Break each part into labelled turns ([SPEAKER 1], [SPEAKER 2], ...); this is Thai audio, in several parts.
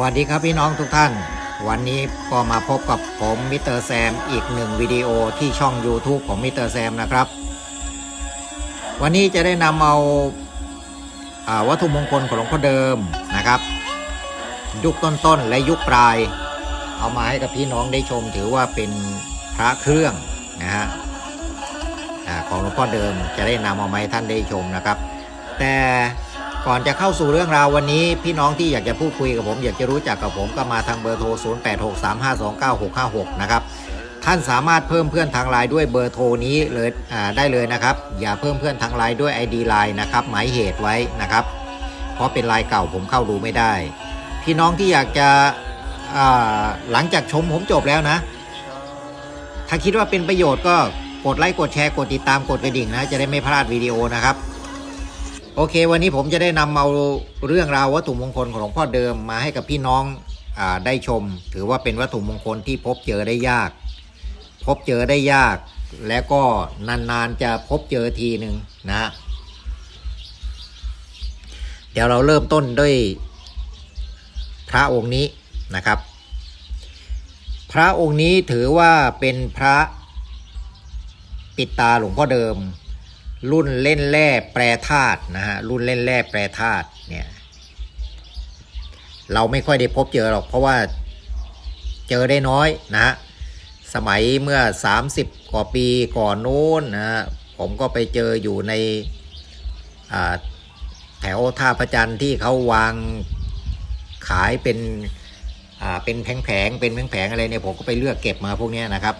[SPEAKER 1] วัสดีครับพี่น้องทุกท่าน วันนี้ก็มาพบกับผมมิสเตอร์แซมอีกหนึ่งวิดีโอที่ช่อง YouTube ของมิสเตอร์แซมนะครับ วันนี้จะได้นำเอาอาวัตถุมงคลของหลวงพ่อเดิมนะครับ ยุคต้นๆและยุคปลาย เอามาให้กับพี่น้องได้ชมถือว่าเป็นพระเครื่องนะฮะของหลวงพ่อเดิมจะได้นำเอามาให้ท่านได้ชมนะครับ แต่ ก่อนจะเข้าสู่เรื่องราววันนี้ พี่น้องที่อยากจะพูดคุยกับผม อยากจะรู้จักกับผมก็มาทางเบอร์โทร 0863529656 นะครับ ท่านสามารถเพิ่มเพื่อนทางไลน์ด้วยเบอร์โทรนี้เลยได้เลยนะครับ อย่าเพิ่มเพื่อนทางไลน์ด้วย ID ไลน์นะครับหมายเหตุไว้นะครับ เพราะเป็นไลน์เก่าผมเข้าดูไม่ได้ พี่น้องที่อยากจะหลังจากชมผมจบแล้วนะ ถ้าคิดว่าเป็นประโยชน์ก็กดไลค์กดแชร์กดติดตามกดกระดิ่งนะจะได้ไม่พลาดวิดีโอนะครับ โอเค วันนี้ผมจะได้นำเอาเรื่องราววัตถุมงคลของหลวงพ่อเดิมมาให้กับพี่น้องอได้ชม ถือว่าเป็นวัตถุมงคลที่พบเจอได้ยาก พบเจอได้ยาก และก็นานๆจะพบเจอทีหนึ่งนะเดี๋ยวเราเริ่มต้นด้วยพระองค์นี้นะครับ พระองค์นี้ถือว่าเป็นพระปิดตาหลวงพ่อเดิม รุ่นเล่นแร่แปรธาตุนะฮะรุ่นเล่นแร่แปรธาตุเนี่ยเราไม่ค่อยได้พบเจอหรอก เพราะว่าเจอได้น้อยนะฮะสมัยเมื่อ 30 กว่าปีก่อนนู้นนะฮะผมก็ไปเจออยู่ในแถวท่าประจันทร์ที่เขาวางขายเป็นเป็นแผงๆเป็นแผงๆอะไรเนี่ยผมก็ไปเลือกเก็บมาพวกนี้นะครับ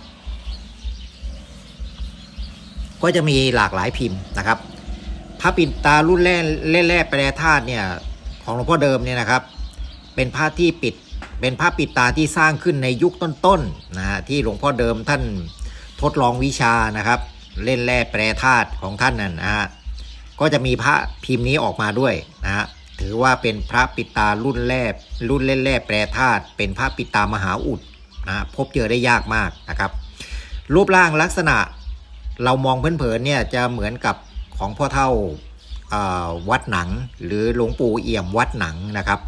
[SPEAKER 1] ก็จะมีหลากหลายพิมพ์นะครับพระปิดตารุ่นแรกแร่แปรธาตุเนี่ยของหลวงพ่อเดิมเนี่ยนะครับ เป็นพระที่ปิดเป็นพระปิดตาที่สร้างขึ้นในยุคต้นๆนะฮะที่หลวงพ่อเดิมท่านทดลองวิชานะครับ เล่นแร่แปรธาตุของท่านนั่นนะฮะก็จะมีพระพิมพ์นี้ออกมาด้วยนะฮะถือว่าเป็นพระปิดตารุ่นแรกรุ่นเล่นแร่แปรธาตุเป็นพระปิดตามหาอุดนะฮะพบเจอได้ยากมากนะครับ รูปร่างลักษณะ เรามองเผินๆเนี่ยจะเหมือนกับของพ่อเท่าวัดหนัง หรือหลวงปู่เอี่ยมวัดหนังนะครับ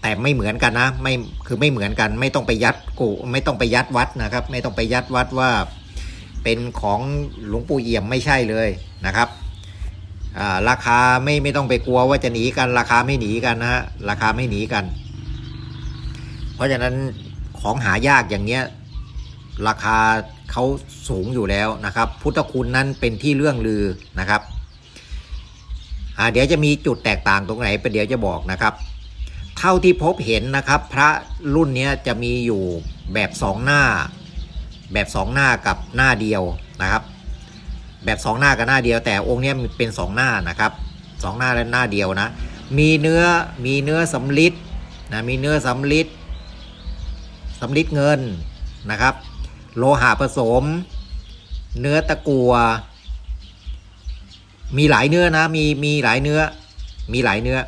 [SPEAKER 1] แต่ไม่เหมือนกันนะไม่คือไม่เหมือนกัน ไม่ต้องไปยัดกูไม่ต้องไปยัดวัดนะครับ ไม่ต้องไปยัดวัดว่าเป็นของหลวงปู่เอี่ยมไม่ใช่เลยนะครับราคาไม่ไม่ต้องไปกลัวว่าจะหนีกัน ราคาไม่หนีกันนะฮะราคาไม่หนีกัน เพราะฉะนั้นของหายากอย่างเนี้ย ราคาเขาสูงอยู่แล้วนะครับ พุทธคุณนั้นเป็นที่เรื่องลือนะครับเดี๋ยวจะมีจุดแตกต่างตรงไหนปเดี๋ยวจะบอกนะครับ เท่าที่พบเห็นนะครับ พระรุ่นนี้จะมีอยู่แบบสองหน้า แบบสองหน้ากับหน้าเดียวนะครับ แบบสองหน้ากับหน้าเดียว แต่องค์นี้เป็นสองหน้านะครับสองหน้าและหน้าเดียวนะ มีเนื้อมีเนื้อสำลิดนะมีเนื้อสำลิดสำลิดเงินนะครับ โลหะผสม เนื้อตะกัว มีหลายเนื้อนะ มีมีหลายเนื้อ มีหลายเนื้อ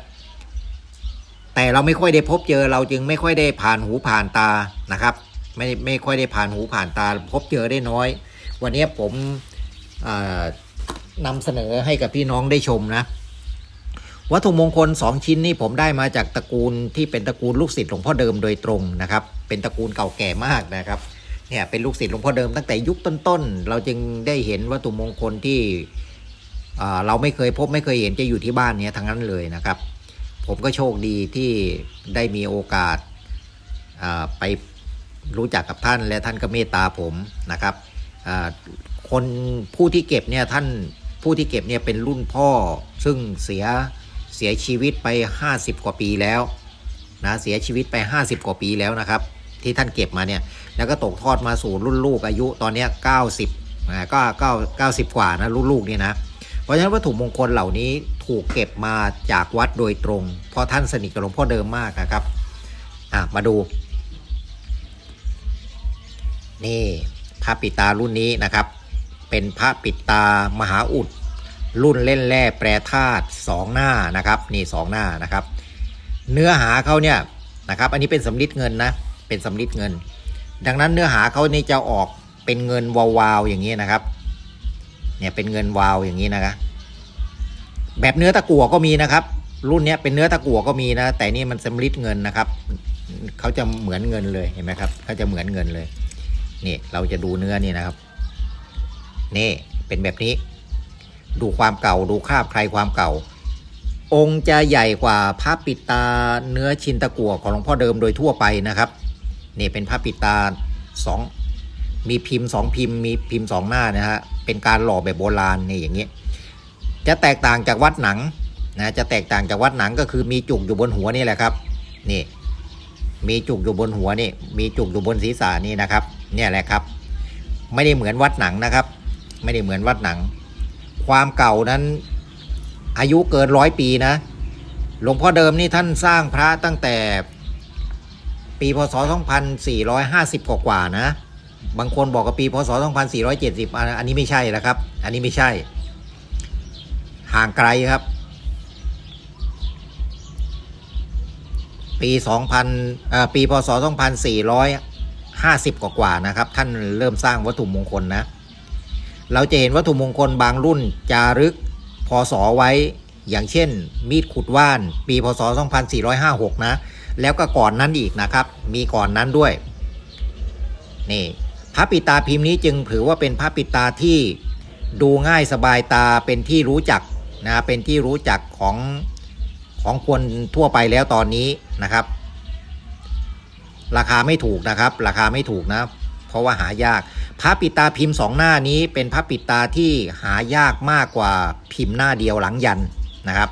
[SPEAKER 1] แต่เราไม่ค่อยได้พบเจอเราจึงไม่ค่อยได้ผ่านหูผ่านตานะครับ ไม่ไม่ค่อยได้ผ่านหูผ่านตา พบเจอได้น้อย วันนี้ผมนำเสนอให้กับพี่น้องได้ชมนะวัตถุมงคล 2 ชิ้นนี่ผมได้มาจากตระกูลที่เป็นตระกูลลูกศิษย์หลวงพ่อเดิมโดยตรงนะครับ เป็นตระกูลเก่าแก่มากนะครับ เนี่ยเป็นลูกศิษย์หลวงพ่อเดิมตั้งแต่ยุคต้นๆ เราจึงได้เห็นวัตถุมงคลที่เราไม่เคยพบไม่เคยเห็นจะอยู่ที่บ้านเนี้ยทั้งนั้นเลยนะครับ ผมก็โชคดีที่ได้มีโอกาสาไปรู้จักกับท่านและท่านก็เมตตาผมนะครับคนผู้ที่เก็บเนี่ยท่านผู้ที่เก็บเนี่ยเป็นรุ่นพ่อซึ่งเสียเสียชีวิตไป 50 กว่าปีแล้วนะเสียชีวิตไป 50 กว่าปีแล้วนะครับ ที่ท่านเก็บมาเนี่ย แล้วก็ตกทอดมาสู่รุ่นลูกอายุตอนนี้ย90นะก็9 90กว่านะรุ่นลูกนี่นะ เพราะฉะนั้นวัตถุมงคลเหล่านี้ถูกเก็บมาจากวัดโดยตรง เพราะท่านสนิทกับหลวงพ่อเดิมมากนะครับอะมาดู นี่พระปิตารุ่นนี้นะครับ เป็นพระปิตามหาอุด รุ่นเล่นแร่แปรธาตุสองหน้านะครับ นี่สองหน้านะครับ เนื้อหาเขาเนี่ยนะครับ อันนี้เป็นสำลิดเงินนะ เป็นสำลิดเงิน ดังนั้นเนื้อหาเขานี่จะออกเป็นเงินวาวๆอย่างนี้นะครับ เนี่ยเป็นเงินวาวอย่างนี้นะครับแบบเนื้อตะกั่วก็มีนะครับ รุ่นเนี้ยเป็นเนื้อตะกั่วก็มีนะ แต่นี่มันสำริดเงินนะครับเขาจะเหมือนเงินเลยเห็นไหมครับเขาจะเหมือนเงินเลยนี่เราจะดูเนื้อนี่นะครับ นี่เป็นแบบนี้ ดูความเก่าดูคราบใครความเก่า องค์จะใหญ่กว่าพระปิดตาเนื้อชินตะกั่วของหลวงพ่อเดิมโดยทั่วไปนะครับ นี่เป็นพระปิดตาสองมีพิมพ์สองพิมพ์มีพิมพ์สองหน้านะฮะเป็นการหล่อแบบโบราณนี่อย่างนี้ จะแตกต่างจากวัดหนังนะจะแตกต่างจากวัดหนังก็คือมีจุกอยู่บนหัวนี่แหละครับนี่มีจุกอยู่บนหัวนี่มีจุกอยู่บนศีรษะนี่นะครับ เนี่ยแหละครับ ไม่ได้เหมือนวัดหนังนะครับ ไม่ได้เหมือนวัดหนัง ความเก่านั้นอายุเกินร้อยปีนะหลวงพ่อเดิมนี่ท่านสร้างพระตั้งแต่ ปีพศ 2450 กว่ากว่านะ บางคนบอกว่าปีพศ 2470 อันอันนี้ไม่ใช่แล้วครับ อันนี้ไม่ใช่ ห่างไกลครับ ปี 2000เอ่อปีพศ 2450 กว่ากว่านะครับ ท่านเริ่มสร้างวัตถุมงคลนะ เราจะเห็นวัตถุมงคลบางรุ่นจารึกพศไว้อย่างเช่น มีดขุดว่าน ปีพศ 2456 นะ แล้วก็ก่อนนั้นอีกนะครับ มีก่อนนั้นด้วย นี่พระปิดตาพิมพ์นี้จึงถือว่าเป็นพระปิดตาที่ดูง่ายสบายตาเป็นที่รู้จักนะเป็นที่รู้จักของของคนทั่วไปแล้วตอนนี้นะครับ ราคาไม่ถูกนะครับ ราคาไม่ถูกนะ เพราะว่าหายาก พระปิดตาพิมพ์สองหน้านี้เป็นพระปิดตาที่หายากมากกว่าพิมพ์หน้าเดียวหลังยันนะครับ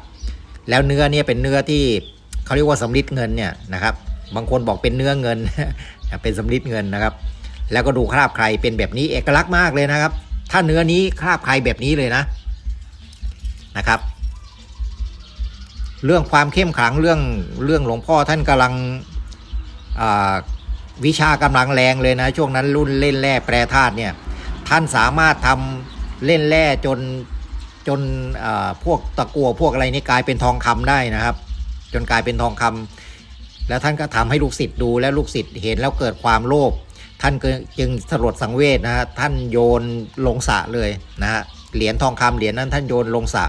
[SPEAKER 1] แล้วเนื้อเนี่ยเป็นเนื้อที่ เขาเรียกว่าสำริดเงินเนี่ยนะครับ บางคนบอกเป็นเนื้อเงิน เป็นสำริดเงินนะครับ แล้วก็ดูคราบใครเป็นแบบนี้เอกลักษณ์มากเลยนะครับ ถ้าเนื้อนี้คราบใครแบบนี้เลยนะนะครับ เรื่องความเข้มขลังเรื่องเรื่องหลวงพ่อท่านกำลังวิชากำลังแรงเลยนะ ช่วงนั้นรุ่นเล่นแร่แปรธาตุเนี่ยท่านสามารถทำเล่นแร่จนจนพวกตะกัวพวกอะไรนี่กลายเป็นทองคำได้นะครับ จนกลายเป็นทองคำแล้วท่านก็ทำให้ลูกศิษย์ดูและลูกศิษย์เห็นแล้วเกิดความโลภท่านก็จึงสลดสังเวชนะฮะท่านโยนลงสะเลยนะฮะเหรียญทองคำเหรียญนั้นท่านโยนลงสะ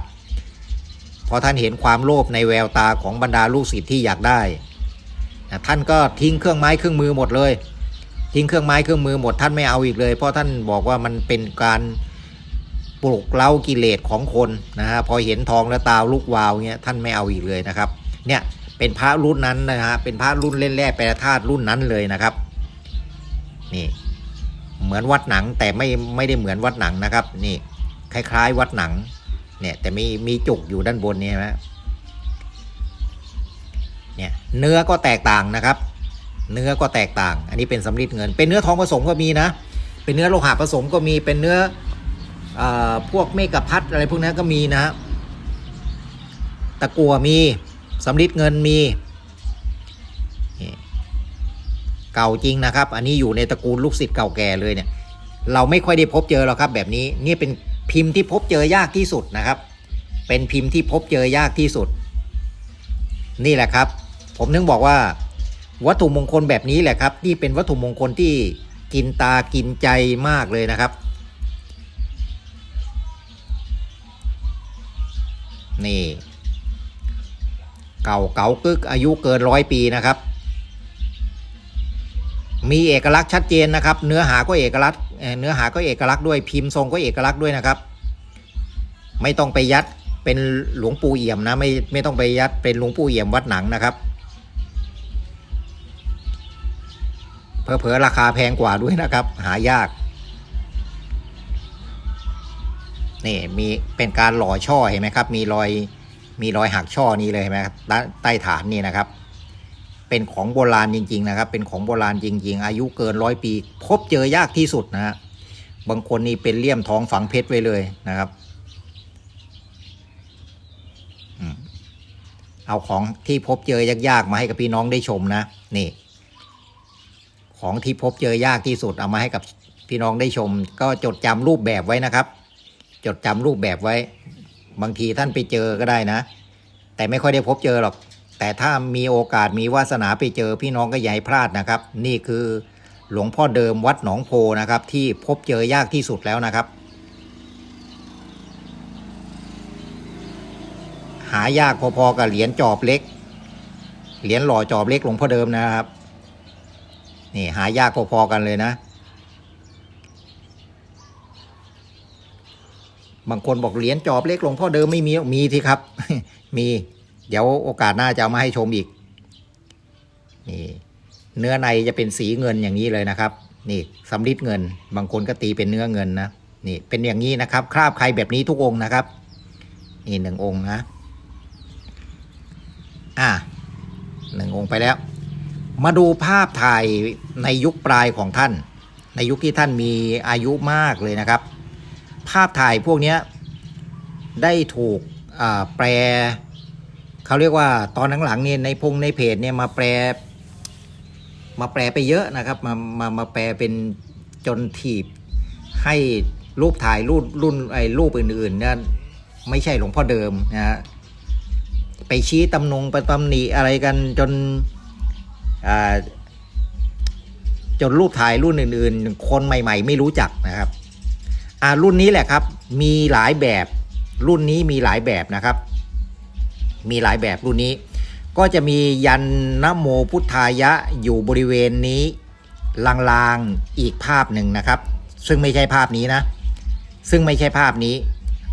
[SPEAKER 1] พอท่านเห็นความโลภในแววตาของบรรดาลูกศิษย์ที่อยากได้นะท่านก็ทิ้งเครื่องไม้เครื่องมือหมดเลย ทิ้งเครื่องไม้เครื่องมือหมดท่านไม่เอาอีกเลย เพราะท่านบอกว่ามันเป็นการปลุกเล้ากิเลสของคนนะฮะพอเห็นทองแล้วตาลุกวาวเงี้ยท่านไม่เอาอีกเลยนะครับ เนี่ยเป็นพระรุ่นนั้นนะฮะเป็นพระรุ่นเล่นแร่แปรธาตุรุ่นนั้นเลยนะครับ นี่เหมือนวัดหนังแต่ไม่ไม่ได้เหมือนวัดหนังนะครับ นี่คล้าย ๆ วัดหนัง เนี่ยแต่มีมีจุกอยู่ด้านบนนี่นะเนี่ยเนื้อก็แตกต่างนะครับ เนื้อก็แตกต่าง อันนี้เป็นสำริดเงิน เป็นเนื้อทองผสมก็มีนะ เป็นเนื้อโลหะผสมก็มีเป็นเนื้ออพวกเมกะพัดอะไรพวกนั้นก็มีนะฮะตะกัวมี สำริดเงินมีเก่าจริงนะครับ อันนี้อยู่ในตระกูลลูกศิษย์เก่าแก่เลยเนี่ย เราไม่ค่อยได้พบเจอหรอกครับ แบบนี้นี่เป็นพิมพ์ที่พบเจอยากที่สุดนะครับ เป็นพิมพ์ที่พบเจอยากที่สุด นี่แหละครับ ผมนึกบอกว่า วัตถุมงคลแบบนี้แหละครับที่เป็นวัตถุมงคลที่กินตากินใจมากเลยนะครับ นี่ เก่าเก่ากึกอายุเกินร้อยปีนะครับ มีเอกลักษณ์ชัดเจนนะครับ เนื้อหาก็เอกลักษณ์เนื้อหาก็เอกลักษณ์ด้วยพิมพ์ทรงก็เอกลักษณ์ด้วยนะครับ ไม่ต้องไปยัดเป็นหลวงปู่เอี่ยมนะไม่ไม่ต้องไปยัดเป็นหลวงปู่เอี่ยมวัดหนังนะครับเพอเพอราคาแพงกว่าด้วยนะครับ หายากนี่มีเป็นการหล่อช่อเห็นไหมครับ มีรอย มีรอยหักช่อนี้เลยเห็นไหมครับใต้ฐานนี่นะครับ เป็นของโบราณจริง ๆ นะครับ เป็นของโบราณจริง ๆ อายุเกินร้อยปี พบเจอยากที่สุดนะฮะบางคนนี่เป็นเลี่ยมทองฝังเพชรไว้เลยนะครับเอาของที่พบเจอยากๆมาให้กับพี่น้องได้ชมนะนี่ ของที่พบเจอยากที่สุดเอามาให้กับพี่น้องได้ชม ก็จดจำรูปแบบไว้นะครับ จดจำรูปแบบไว้ บางทีท่านไปเจอก็ได้นะ แต่ไม่ค่อยได้พบเจอหรอก แต่ถ้ามีโอกาสมีวาสนาไปเจอพี่น้องก็อย่าให้พลาดนะครับ นี่คือหลวงพ่อเดิมวัดหนองโพนะครับ ที่พบเจอยากที่สุดแล้วนะครับหหายากพอๆกับเหรียญจอบเล็ก เหรียญหล่อจอบเล็กหลวงพ่อเดิมนะครับนี่หายากพอๆกันเลยนะ บางคนบอกเหรียญจอบเล็กหลวงพ่อเดิมไม่มีมีที่ครับ มี เดี๋ยวโอกาสหน้าจะเอามาให้ชมอีก นี่เนื้อในจะเป็นสีเงินอย่างนี้เลยนะครับ นี่สำริดเงิน บางคนก็ตีเป็นเนื้อเงินนะนี่เป็นอย่างนี้นะครับ คราบใครแบบนี้ทุกองนะครับ นี่หนึ่งองนะ อะหนึ่งองไปแล้ว มาดูภาพถ่ายในยุคปลายของท่าน ในยุคที่ท่านมีอายุมากเลยนะครับ ภาพถ่ายพวกนี้ได้ถูกแปลเขาเรียกว่าตอนหลังๆเนี่ยในพงในเพจเนี่ยมาแปล มาแปลไปเยอะนะครับ มามามาแปลเป็นจนถีบให้รูปถ่ายรูปรุ่นไอ้รูปอื่นๆเนี่ยไม่ใช่หลวงพ่อเดิมนะฮะไปชี้ตำนงไปตำหนิอะไรกันจนจนรูปถ่ายรุ่นอื่น ๆ คนใหม่ ๆ ไม่รู้จักนะครับ อ่ารุ่นนี้แหละครับ มีหลายแบบ รุ่นนี้มีหลายแบบนะครับ มีหลายแบบรุ่นนี้ ก็จะมียันนโมพุทธายะอยู่บริเวณนี้ลางๆอีกภาพหนึ่งนะครับ ซึ่งไม่ใช่ภาพนี้นะ ซึ่งไม่ใช่ภาพนี้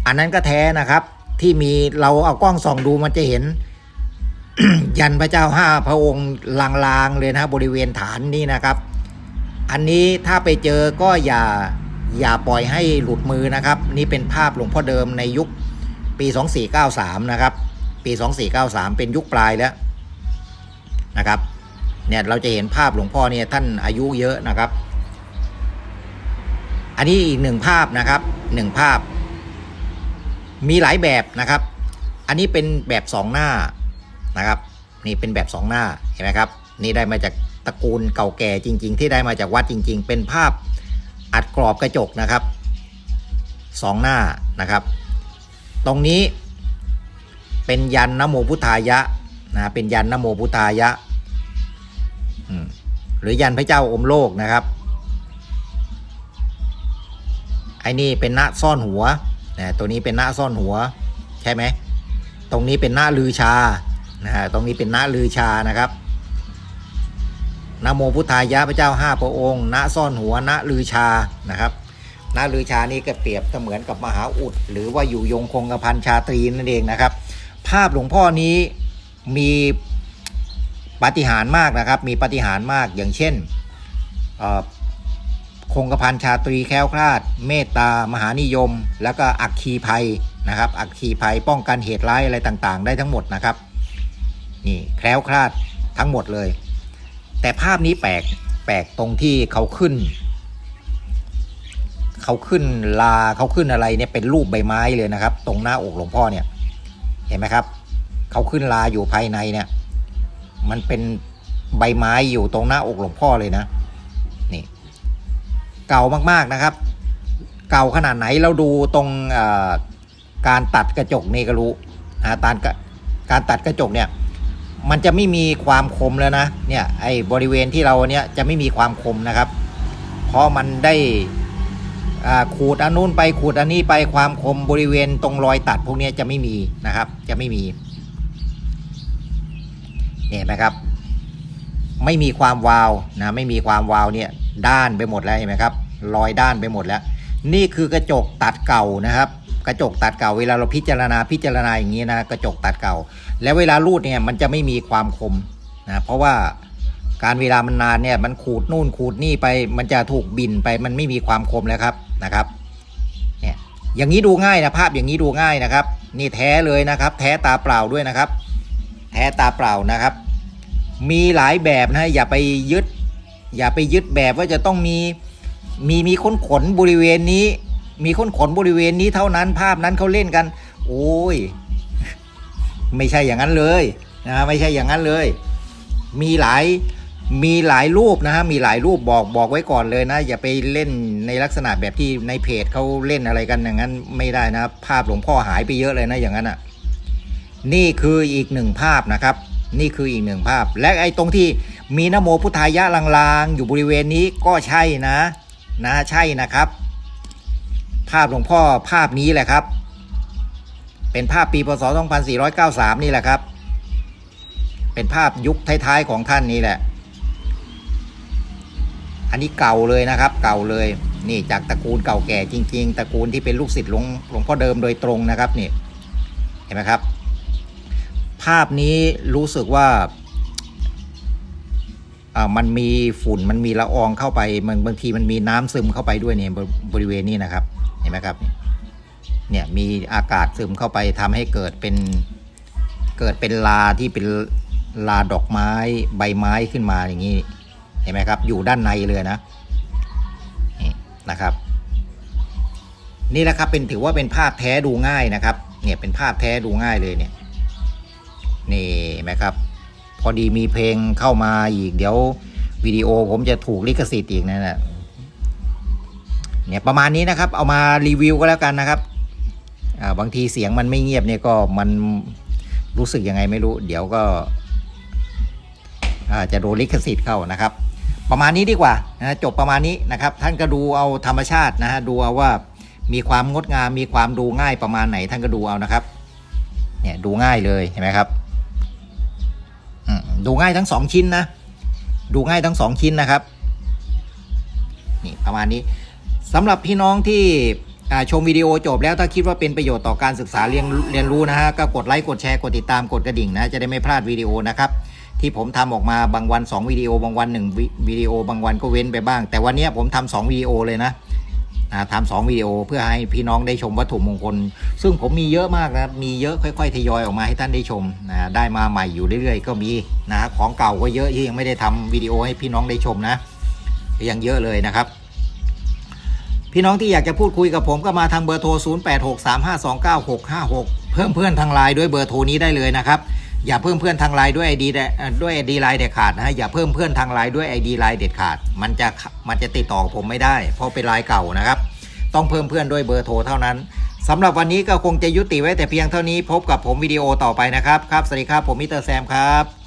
[SPEAKER 1] อันนั้นก็แท้นะครับที่มีเราเอากล้องส่องดูมันจะเห็น ยันพระเจ้าห้าพระองค์ลางๆเลยนะบริเวณฐานนี้นะครับ อันนี้ถ้าไปเจอก็อย่า อย่าปล่อยให้หลุดมือนะครับ นี่เป็นภาพหลวงพ่อเดิมในยุคปี 2493 นะครับ ปี 2493 เป็นยุคปลายแล้วนะครับเนี่ยเราจะเห็นภาพหลวงพ่อเนี่ยท่านอายุเยอะนะครับ อันนี้อีกหนึ่งภาพนะครับหนึ่งภาพ มีหลายแบบนะครับ อันนี้เป็นแบบสองหน้านะครับ นี่เป็นแบบสองหน้าเห็นไหมครับ นี่ได้มาจากตระกูลเก่าแก่จริง ๆ ที่ได้มาจากวัดจริง ๆ เป็นภาพ อัดกรอบกระจกนะครับสองหน้านะครับ ตรงนี้เป็นยันนโมพุทธายะนะเป็นยันนโมพุทธายะ หรือยันพระเจ้าอมโลกนะครับไอ้นี่เป็นหน้าซ่อนหัวนะตัวนี้เป็นหน้าซ่อนหัวใช่ไหมตรงนี้เป็นหน้าลือชานะตรงนี้เป็นหน้าลือชานะครับ นะโมพุทธายะพระเจ้าห้าพระองค์ณซ่อนหัวณลือชานะครับณลือชานี่ก็เปรียบเสมือนกับมหาอุด หรือว่าอยู่ยงคงกระพันชาตรีนั่นเองนะครับ ภาพหลวงพ่อนี้มีปฏิหารมากนะครับ มีปฏิหารมากอย่างเช่นคงกระพันชาตรีแคล้วคลาด เมตตามหานิยม แล้วก็อักคีภัยนะครับ อักคีภัยป้องกันเหตุร้ายอะไรต่างๆ ได้ทั้งหมดนะครับ นี่แคล้วคลาดทั้งหมดเลย แต่ภาพนี้แปลกแปลกตรงที่เขาขึ้น เขาขึ้นลาเขาขึ้นอะไรเนี่ยเป็นรูปใบไม้เลยนะครับ ตรงหน้าอกหลวงพ่อเนี่ย เห็นไหมครับ เขาขึ้นลาอยู่ภายในเนี่ย มันเป็นใบไม้อยู่ตรงหน้าอกหลวงพ่อเลยนะนี่ เก่ามากๆนะครับ เก่าขนาดไหนเราดูตรงการตัดกระจกนี่ก็รู้นะตานการตัดกระจกเนี่ย มันจะไม่มีความคมแล้วนะ เนี่ยไอ้บริเวณที่เราเนี่ยจะไม่มีความคมนะครับ เพราะมันได้ขูดอันนู้นไปขูดอันนี้ไปความคมบริเวณตรงรอยตัดพวกนี้จะไม่มีนะครับ จะไม่มีเห็นไหมครับ ไม่มีความวาวนะไม่มีความวาวเนี่ยด้านไปหมดแล้วเห็นไหมครับ รอยด้านไปหมดแล้ว นี่คือกระจกตัดเก่านะครับ กระจกตัดเก่า เวลาเราพิจารณาพิจารณาอย่างนี้นะกระจกตัดเก่า แล้วเวลารูดเนี่ยมันจะไม่มีความคมนะเพราะว่าการเวลามันนานเนี่ยมันขูดนู่นขูดนี่ไป มันจะถูกบินไปมันไม่มีความคมแล้วครับนะครับเนี่ยอย่างนี้ดูง่ายนะภาพอย่างนี้ดูง่ายนะครับ นี่แท้เลยนะครับ แท้ตาเปล่าด้วยนะครับ แท้ตาเปล่านะครับ มีหลายแบบนะอย่าไปยึด อย่าไปยึดแบบว่าจะต้องมีมีมีขนขนบริเวณนี้ มีขนขนบริเวณนี้เท่านั้นภาพนั้นเขาเล่นกัน โอ้ย ไม่ใช่อย่างนั้นเลยนะไม่ใช่อย่างนั้นเลย มีหลายมีหลายรูปนะฮะมีหลายรูปบอกบอกไว้ก่อนเลยนะ อย่าไปเล่นในลักษณะแบบที่ในเพจเขาเล่นอะไรกันอย่างนั้นไม่ได้นะภาพหลวงพ่อหายไปเยอะเลยนะอย่างนั้นอะนี่คืออีกหนึ่งภาพนะครับ นี่คืออีกหนึ่งภาพ และไอ้ตรงที่มีนโมพุทธายะลางๆ อยู่บริเวณนี้ก็ใช่นะ นะใช่นะครับ ภาพหลวงพ่อภาพนี้แหละครับ เป็นภาพปีพศ 2493 นี่แหละครับ เป็นภาพยุคท้ายๆของท่านนี่แหละ อันนี้เก่าเลยนะครับ เก่าเลย นี่จากตระกูลเก่าแก่จริง ๆตระกูลที่เป็นลูกศิษย์หลวงหลวงพ่อเดิมโดยตรงนะครับนี่เห็นไหมครับ ภาพนี้รู้สึกว่าอ่ามันมีฝุ่นมันมีละอองเข้าไปมันบางทีมันมีน้ำซึมเข้าไปด้วยเนี่ยบริเวณนี้นะครับ เห็นไหมครับ เนี่ยมีอากาศซึมเข้าไปทำให้เกิดเป็นเกิดเป็นลาที่เป็นลาดอกไม้ใบไม้ขึ้นมาอย่างนี้ เห็นไหมครับ อยู่ด้านในเลยนะนี่นะครับ นี่แหละครับเป็นถือว่าเป็นภาพแท้ดูง่ายนะครับ เนี่ยเป็นภาพแท้ดูง่ายเลยเนี่ย นี่เห็นไหมครับ พอดีมีเพลงเข้ามาอีกเดี๋ยววิดีโอผมจะถูกลิขสิทธิ์อีกนั่นแหละ เนี่ยประมาณนี้นะครับ เอามารีวิวก็แล้วกันนะครับอ่าบางทีเสียงมันไม่เงียบเนี่ยก็มันรู้สึกยังไงไม่รู้ เดี๋ยวก็อ่าจะโดนลิขสิทธิ์เข้านะครับ ประมาณนี้ดีกว่านะจบประมาณนี้นะครับ ท่านก็ดูเอาธรรมชาตินะฮะดูเอาว่ามีความงดงามมีความดูง่ายประมาณไหนท่านก็ดูเอานะครับ เนี่ยดูง่ายเลยเห็นไหมครับดูง่ายทั้งสองชิ้นนะ ดูง่ายทั้งสองชิ้นนะครับ นี่ประมาณนี้ สำหรับพี่น้องที่ชมวิดีโอจบแล้วถ้าคิดว่าเป็นประโยชน์ต่อการศึกษาเรียนเรียนรู้นะฮะก็กดไลค์กดแชร์กดติดตามกดกระดิ่งนะจะได้ไม่พลาดวิดีโอนะครับที่ผมทำออกมาบางวัน 2วิดีโอบางวัน1วิวิดีโอบางวันก็เว้นไปบ้าง แต่วันนี้ผมทำสองวิดีโอเลยนะทำสองวิดีโอเพื่อให้พี่น้องได้ชมวัตถุมงคล ซึ่งผมมีเยอะมากนะมีเยอะค่อย ๆ ทยอยออกมาให้ท่านได้ชมนะได้มาใหม่อยู่เรื่อยๆ ก็มีนะฮะของเก่าก็เยอะที่ยังไม่ได้ทำวิดีโอให้พี่น้องได้ชมนะยังเยอะเลยนะครับ พี่น้องที่อยากจะพูดคุยกับผมก็มาทางเบอร์โทร 0863529656 เพิ่มเพื่อนทางไลน์ด้วยเบอร์โทรนี้ได้เลยนะครับ อย่าเพิ่มเพื่อนทางไลน์ด้วยไอดีด้วยไอดีไลน์เด็ดขาดนะฮะ อย่าเพิ่มเพื่อนทางไลน์ด้วยไอดีไลน์เด็ดขาด มันจะมันจะติดต่อผมไม่ได้ เพราะเป็นไลน์เก่านะครับ ต้องเพิ่มเพื่อนด้วยเบอร์โทรเท่านั้นสำหรับวันนี้ก็คงจะยุติไว้แต่เพียงเท่านี้ พบกับผมวิดีโอต่อไปนะครับ ครับ สวัสดีครับ ผมมิสเตอร์แซมครับ